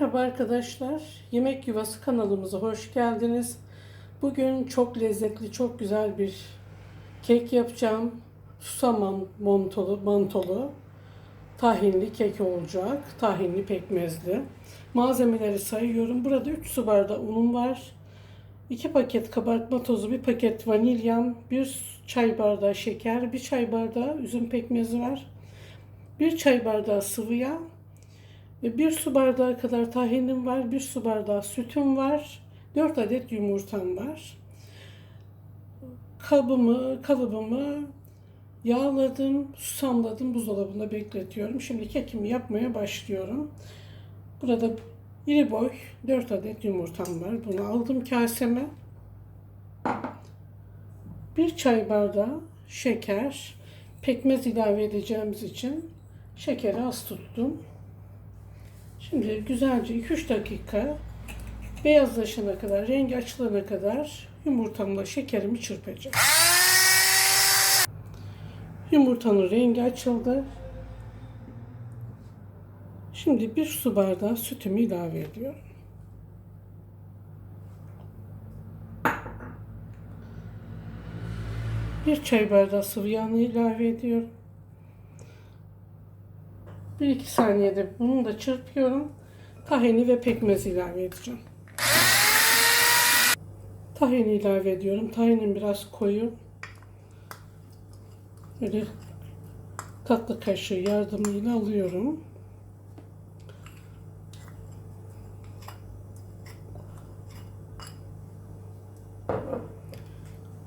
Merhaba arkadaşlar. Yemek Yuvası kanalımıza hoş geldiniz. Bugün çok lezzetli, çok güzel bir kek yapacağım. Susamam mantolu, mantolu tahinli kek olacak. Tahinli pekmezli. Malzemeleri sayıyorum. Burada 3 su bardağı unum var. 2 paket kabartma tozu, 1 paket vanilyam, 1 çay bardağı şeker, 1 çay bardağı üzüm pekmezi var. 1 çay bardağı sıvı yağ, bir su bardağı kadar tahinim var, bir su bardağı sütüm var, 4 adet yumurtam var. Kabımı, kalıbımı yağladım, susamladım, buzdolabında bekletiyorum. Şimdi kekimi yapmaya başlıyorum. Burada iri boy 4 adet yumurtam var. Bunu aldım kaseme. Bir çay bardağı şeker, pekmez ilave edeceğimiz için şekeri az tuttum. Şimdi güzelce 2-3 dakika beyazlaşana kadar, rengi açılana kadar yumurtamla şekerimi çırpacağım. Yumurtanın rengi açıldı. Şimdi bir su bardağı sütümü ilave ediyorum. Bir çay bardağı sıvı yağını ilave ediyorum. 1-2 saniyede bunu da çırpıyorum. Tahini ve pekmez ilave edeceğim. Tahini ilave ediyorum. Tahinim biraz koyu. Böyle tatlı kaşığı yardımıyla alıyorum.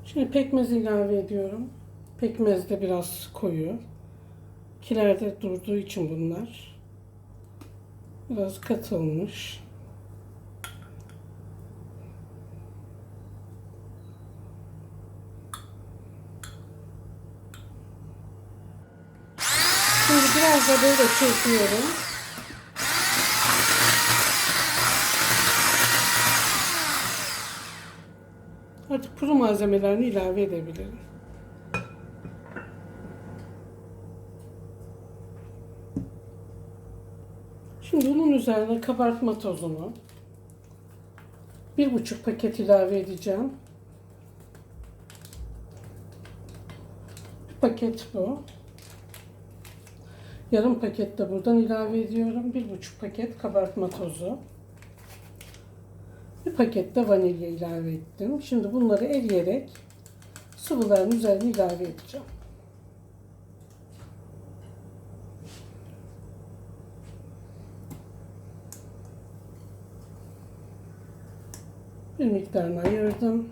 Şimdi pekmez ilave ediyorum. Pekmez de biraz koyu. Kilerde durduğu için bunlar. Biraz katılmış. Şimdi biraz da böyle çırpıyorum. Artık kuru malzemelerini ilave edebilirim. Şimdi bunun üzerine kabartma tozunu bir buçuk paket ilave edeceğim. Bir paket bu. Yarım paket de buradan ilave ediyorum. Bir buçuk paket kabartma tozu. Bir paket de vanilya ilave ettim. Şimdi bunları eleyerek sıvıların üzerine ilave edeceğim. Bir miktarını ayırdım.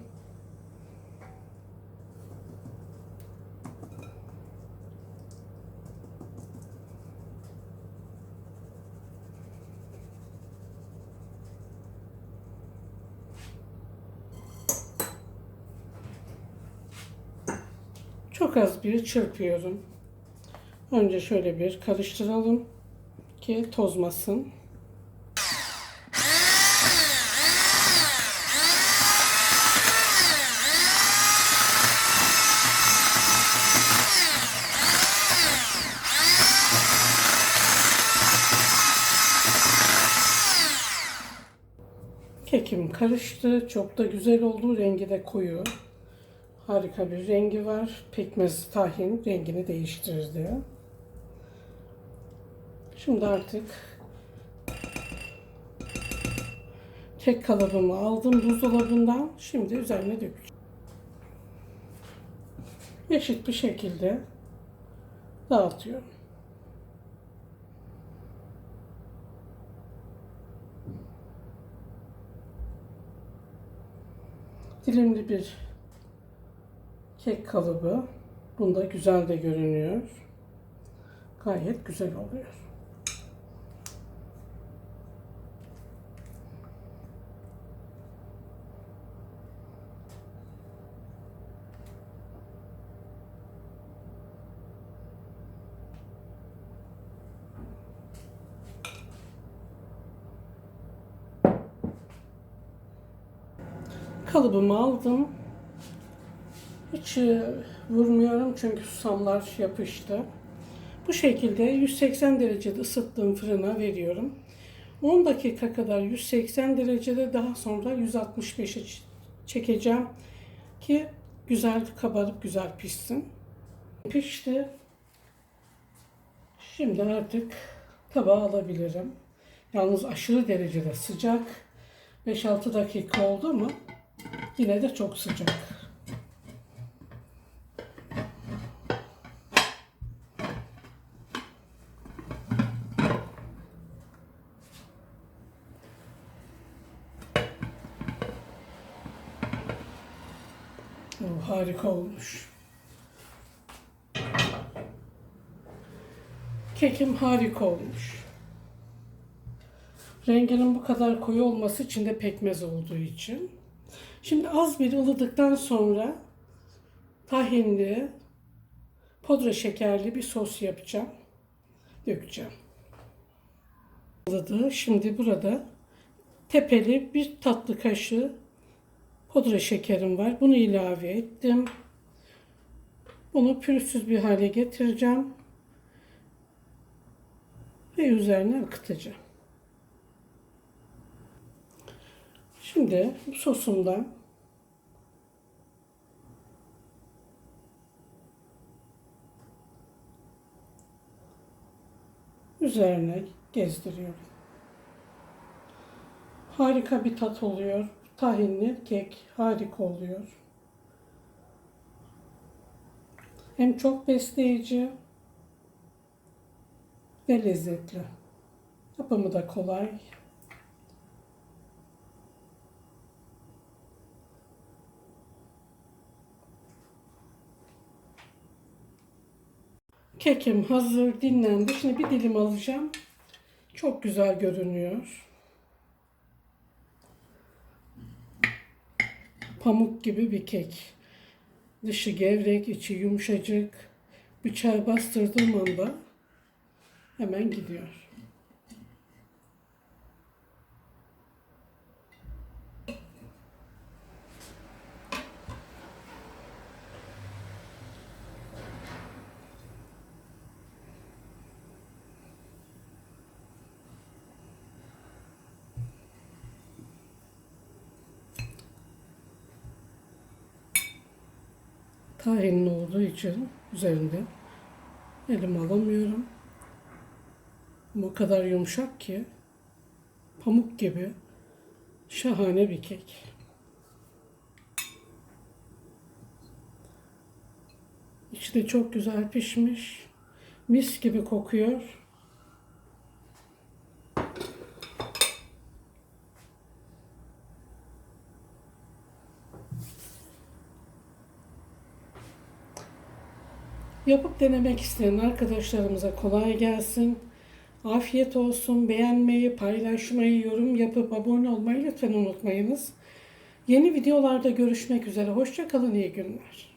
Çok az bir çırpıyorum. Önce şöyle bir karıştıralım ki tozmasın. Kekim karıştı. Çok da güzel oldu. Rengi de koyu. Harika bir rengi var. Pekmez tahin rengini değiştirdi. Şimdi artık tek kalıbımı aldım buzdolabından. Şimdi üzerine dökeceğim. Eşit bir şekilde dağıtıyorum. Dilimli bir kek kalıbı. Bunda güzel de görünüyor. Gayet güzel oluyor. Kalıbımı aldım. Hiç e, vurmuyorum çünkü susamlar yapıştı. Bu şekilde 180 derecede ısıttığım fırına veriyorum. 10 dakika kadar 180 derecede daha sonra 165'e ç- çekeceğim ki güzel kabarıp güzel pişsin. Pişti. Şimdi artık tabağa alabilirim. Yalnız aşırı derecede sıcak. 5-6 dakika oldu mu yine de çok sıcak. Oh, harika olmuş. Kekim harika olmuş. Renginin bu kadar koyu olması için de pekmez olduğu için. Şimdi az bir ılıdıktan sonra tahinli, pudra şekerli bir sos yapacağım. Dökeceğim. Ilıdı. Şimdi burada tepeli bir tatlı kaşığı pudra şekerim var. Bunu ilave ettim. Bunu pürüzsüz bir hale getireceğim. Ve üzerine akıtacağım. Şimdi bu sosumdan üzerine gezdiriyorum. Harika bir tat oluyor. Tahinli kek harika oluyor. Hem çok besleyici ve lezzetli. Yapımı da kolay. Kekim hazır, dinlendi. Şimdi bir dilim alacağım. Çok güzel görünüyor. Pamuk gibi bir kek. Dışı gevrek, içi yumuşacık. Bıçağı bastırdığım anda hemen gidiyor. Tahinli olduğu için üzerinde elim alamıyorum. O kadar yumuşak ki pamuk gibi şahane bir kek. İçi de çok güzel pişmiş. Mis gibi kokuyor. Yapıp denemek isteyen arkadaşlarımıza kolay gelsin. Afiyet olsun. Beğenmeyi, paylaşmayı, yorum yapıp abone olmayı lütfen unutmayınız. Yeni videolarda görüşmek üzere. Hoşçakalın, iyi günler.